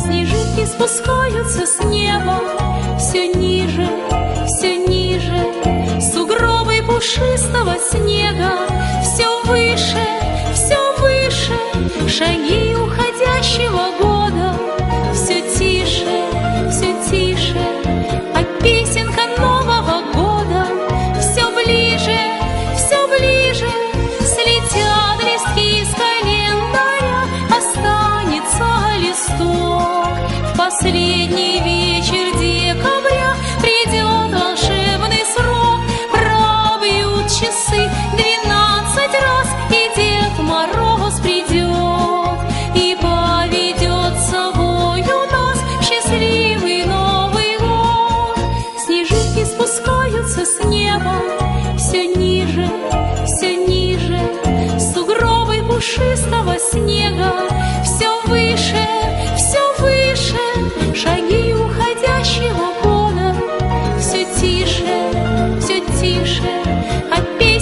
Снежинки спускаются с неба все ниже, все ниже. Сугробы пушистого снега небо все ниже, все ниже, сугробы пушистого снега все выше, все выше, шаги уходящего года все тише, все тише, опять.